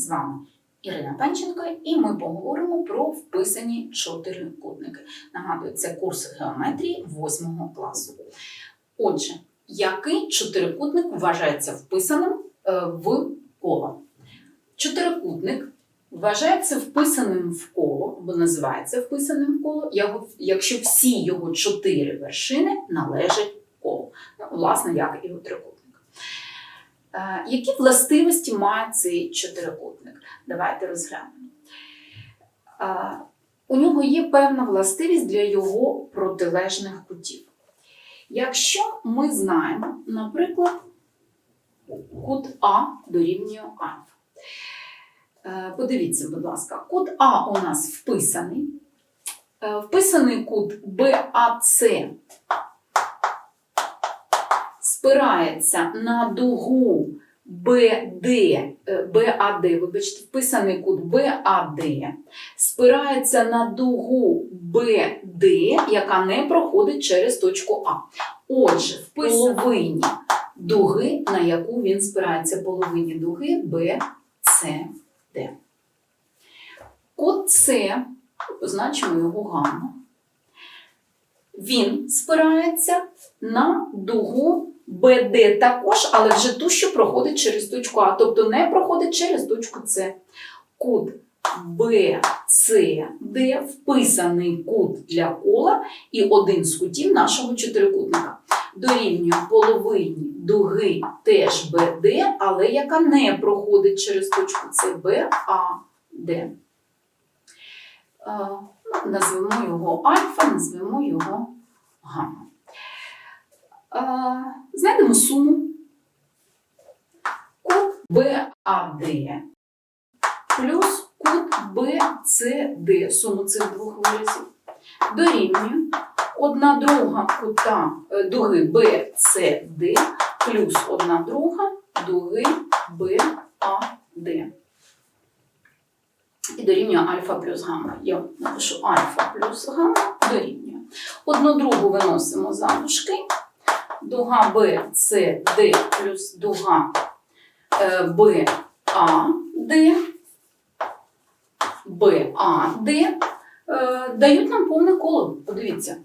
з вами Ірина Панченко, і ми поговоримо про вписані чотирикутники. Нагадую, це курс геометрії 8 класу. Отже, який чотирикутник вважається вписаним е, в коло? Чотирикутник вважається вписаним в коло, або називається вписаним в коло, якщо всі його чотири вершини належать колу. Ну, власне, як і у трикутник. Е, Які властивості має цей чотирикутник? Давайте розглянемо. Е, У нього є певна властивість для його протилежних кутів. Якщо ми знаємо, наприклад, кут А дорівнює альфа. Е, Подивіться, будь ласка, кут А у нас вписаний. Вписаний кут БАЦ спирається на дугу БД, е, БАД, вибачте, вписаний кут БАД, спирається на дугу БД, яка не проходить через точку А. Отже, в половині дуги, на яку він спирається, половині дуги БЦД. Кут С, позначимо його гамма. Він спирається на дугу БД також, але вже ту, що проходить через точку А, тобто не проходить через точку С. Кут BCD вписаний кут для кола і один з кутів нашого чотирикутника. Дорівнює половині дуги теж БД, але яка не проходить через точку С БАД. Е, Назвемо його альфа, назвемо його гамма. Знайдемо суму. Кут БАД плюс кут БЦД, суму цих двох виразів, дорівнює одна друга кута е, дуги БЦД плюс одна друга дуги БАД. І дорівнює альфа плюс гамма. Я напишу альфа плюс гамма дорівнює. Одну другу виносимо за дужки. Дуга BCD плюс дуга е, BAD, BAD е, дають нам повне коло. Подивіться.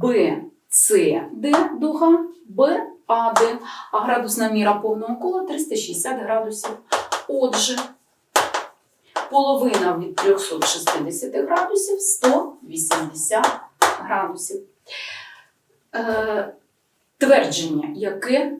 BCD дуга, BAD, а градусна міра повного кола 360 градусів. Отже, половина від 360 градусів 180 градусів. Е, твердження, яке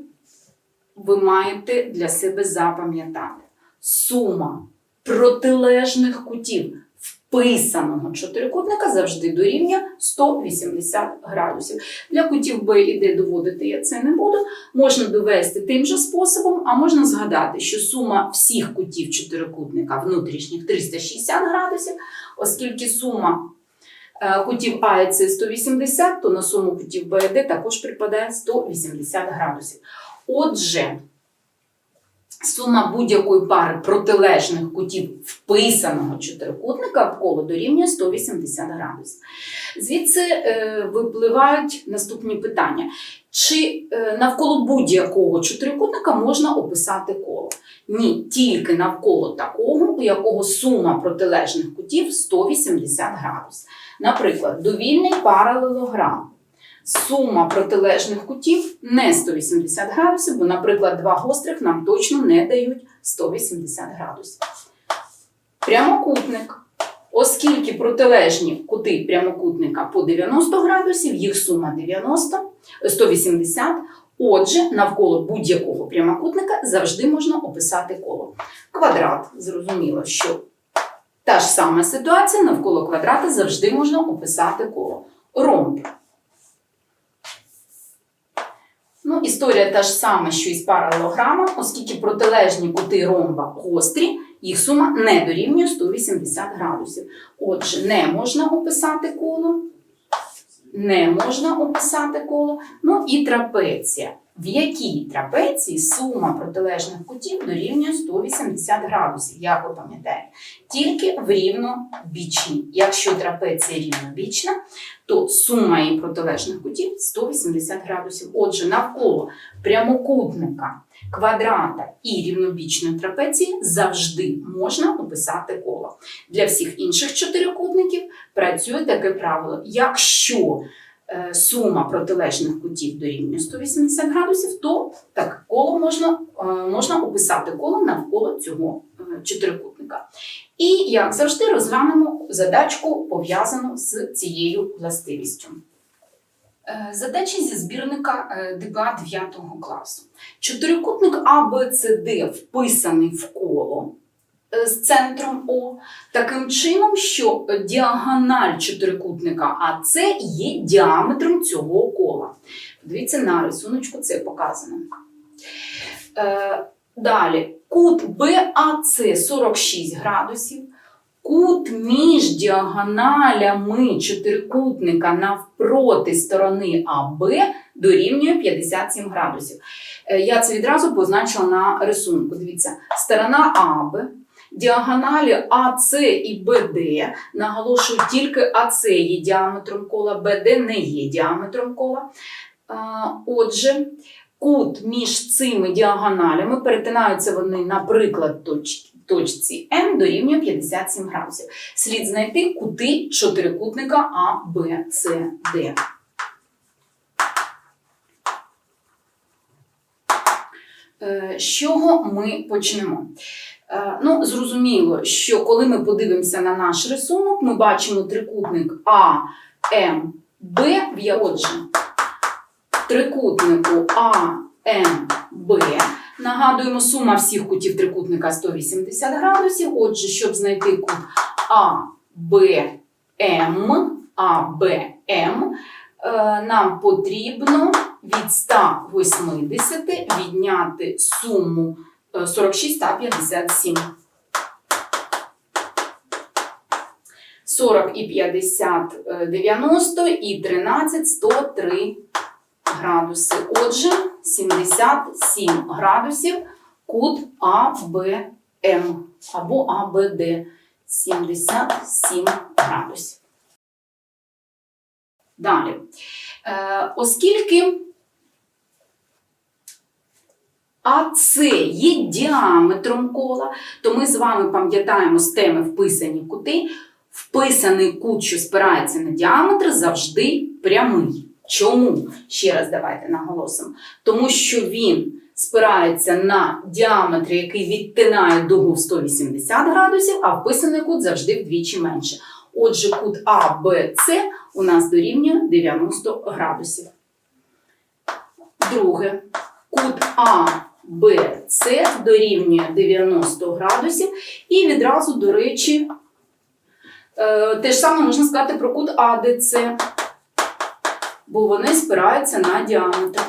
ви маєте для себе запам'ятати. Сума протилежних кутів вписаного чотирикутника завжди дорівнює 180 градусів. Для кутів Б і Д доводити я це не буду. Можна довести тим же способом, а можна згадати, що сума всіх кутів чотирикутника внутрішніх 360 градусів, оскільки сума кутів А і С 180, то на суму кутів Б і Д також припадає 180 градусів. Отже, сума будь-якої пари протилежних кутів вписаного чотирикутника в коло дорівнює 180 градусів. Звідси е, випливають наступні питання. Чи е, навколо будь-якого чотирикутника можна описати коло? Ні, тільки навколо такого, у якого сума протилежних кутів 180 градусів. Наприклад, довільний паралелограм. Сума протилежних кутів не 180 градусів, бо, наприклад, два гострих нам точно не дають 180 градусів. Прямокутник. Оскільки протилежні кути прямокутника по 90 градусів, їх сума 90, 180. Отже, навколо будь-якого прямокутника завжди можна описати коло. Квадрат, зрозуміло, що та ж сама ситуація, навколо квадрата завжди можна описати коло. Ромб. Ну, історія та ж сама, що і з паралелограмом, оскільки протилежні кути ромба гострі, їх сума не дорівнює 180 градусів. Отже, не можна описати коло, не можна описати коло. Ну і трапеція. В якій трапеції сума протилежних кутів дорівнює 180 градусів, як ви пам'ятаєте, тільки в рівнобічній. Якщо трапеція рівнобічна, то сума її протилежних кутів 180 градусів. Отже, навколо прямокутника, квадрата і рівнобічної трапеції завжди можна описати коло. Для всіх інших чотирикутників працює таке правило. Якщо сума протилежних кутів дорівнює 180 градусів, то так коло можна, е, можна описати коло навколо цього е, чотирикутника. І, як завжди, розглянемо задачку, пов'язану з цією властивістю. Е, Задача зі збірника е, ДБА 9 класу. Чотирикутник ABCD вписаний в коло е, з центром О таким чином, що діагональ чотирикутника АЦ є діаметром цього кола. Подивіться на рисуночку, це показано. Е, Далі, кут BAC 46 градусів, кут між діагоналями чотирикутника навпроти сторони АБ дорівнює 57 градусів. Е, Я це відразу позначила на рисунку. Дивіться, сторона АБ, діагоналі АС і БД. Наголошую, тільки АС є діаметром кола, БД не є діаметром кола. Отже, кут між цими діагоналями перетинаються вони, наприклад, точ- точці М дорівнює 57 градусів. Слід знайти кути чотирикутника А, Б, С, Д. Е, З чого ми почнемо? Е, Ну, зрозуміло, що коли ми подивимося на наш рисунок, ми бачимо трикутник А, М, Б, отже, трикутнику А, М, Б. Нагадуємо, сума всіх кутів трикутника 180 градусів. Отже, щоб знайти кут А, Б, М, А, Б, М, е, нам потрібно від 180 відняти суму 46 та 57. 40 і 50 е, 90 і 13 103 градуси. Отже, 77 градусів кут АБМ або АБД. 77 градусів. Далі. Е, оскільки АЦ є діаметром кола, то ми з вами пам'ятаємо з теми вписані кути. Вписаний кут, що спирається на діаметр, завжди прямий. Чому? Ще раз давайте наголосимо. Тому що він спирається на діаметр, який відтинає дугу в 180 градусів, а вписаний кут завжди вдвічі менше. Отже, кут АБЦ у нас дорівнює 90 градусів. Друге, кут АБЦ дорівнює 90 градусів. І відразу, до речі, е, те ж саме можна сказати про кут АДЦ, бо вони спираються на діаметр.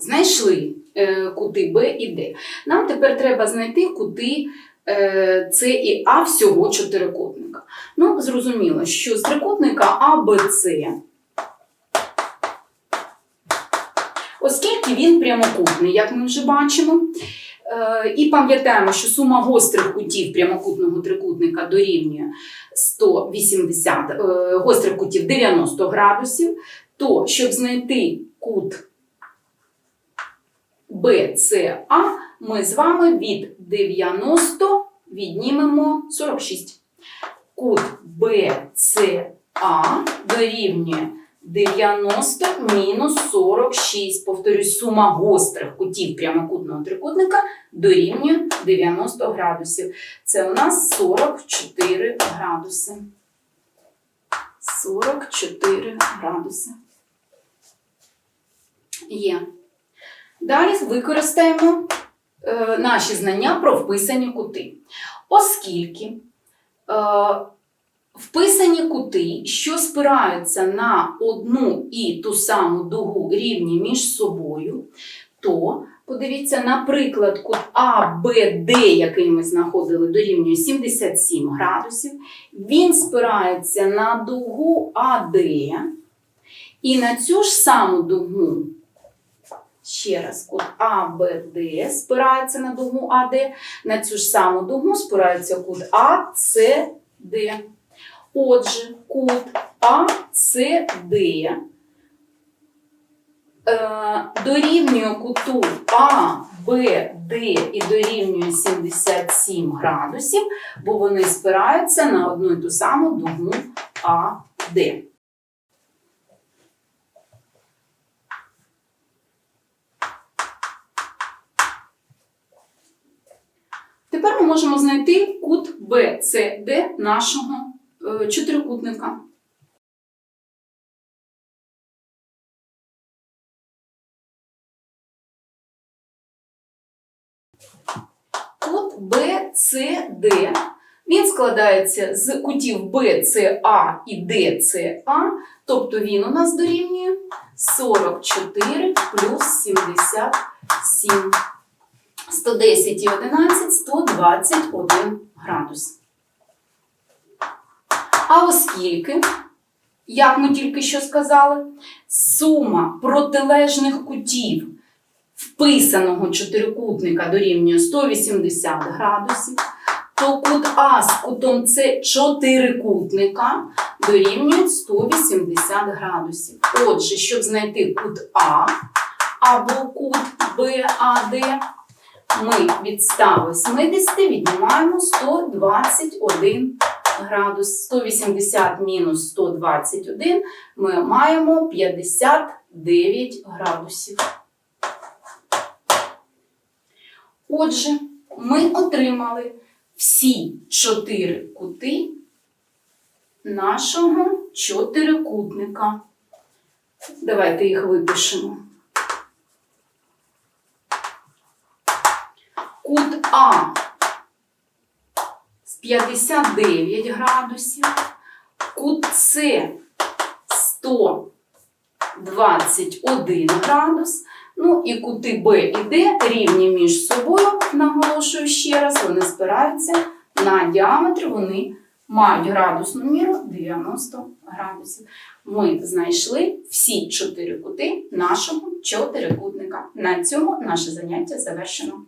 Знайшли е, кути Б і Д. Нам тепер треба знайти кути е, С і А всього чотирикутника. Ну, зрозуміло, що з трикутника АБЦ, оскільки він прямокутний, як ми вже бачимо, е, і пам'ятаємо, що сума гострих кутів прямокутного трикутника дорівнює 180 е, гострих кутів 90 градусів, то щоб знайти кут BCA, ми з вами від 90 віднімемо 46. Кут BCA дорівнює 90 мінус 46. Повторюсь, сума гострих кутів прямокутного трикутника дорівнює 90 градусів. Це у нас 44 градуси. 44 градуси. Є. Далі використаємо е, наші знання про вписані кути. Оскільки е, вписані кути, що спираються на одну і ту саму дугу рівні між собою, то подивіться, наприклад, кут АБД, який ми знаходили, дорівнює 77 градусів. Він спирається на дугу АД. І на цю ж саму дугу, ще раз, кут АБД спирається на дугу АД, на цю ж саму дугу спирається кут АЦД. Отже, кут АЦД е, дорівнює куту АБД і дорівнює 77 градусів, бо вони спираються на одну і ту саму дугу АД. Тепер ми можемо знайти кут BCD нашого чотирикутника. Кут BCD він складається з кутів BCA і DCA, тобто він у нас дорівнює 44 плюс 77. 110 і 11 121 градус. А оскільки, як ми тільки що сказали, сума протилежних кутів вписаного чотирикутника дорівнює 180 градусів, то кут А з кутом С чотирикутника дорівнює 180 градусів. Отже, щоб знайти кут А або кут БАД, ми від 180 віднімаємо 121 градус. 180 мінус 121 ми маємо 59 градусів. Отже, ми отримали всі чотири кути нашого чотирикутника. Давайте їх випишемо. Кут А 59 градусів, кут С 121 градус. Ну і кути Б і Д рівні між собою, наголошую ще раз, вони спираються на діаметр, вони мають градусну міру 90 градусів. Ми знайшли всі чотири кути нашого чотирикутника. На цьому наше заняття завершено.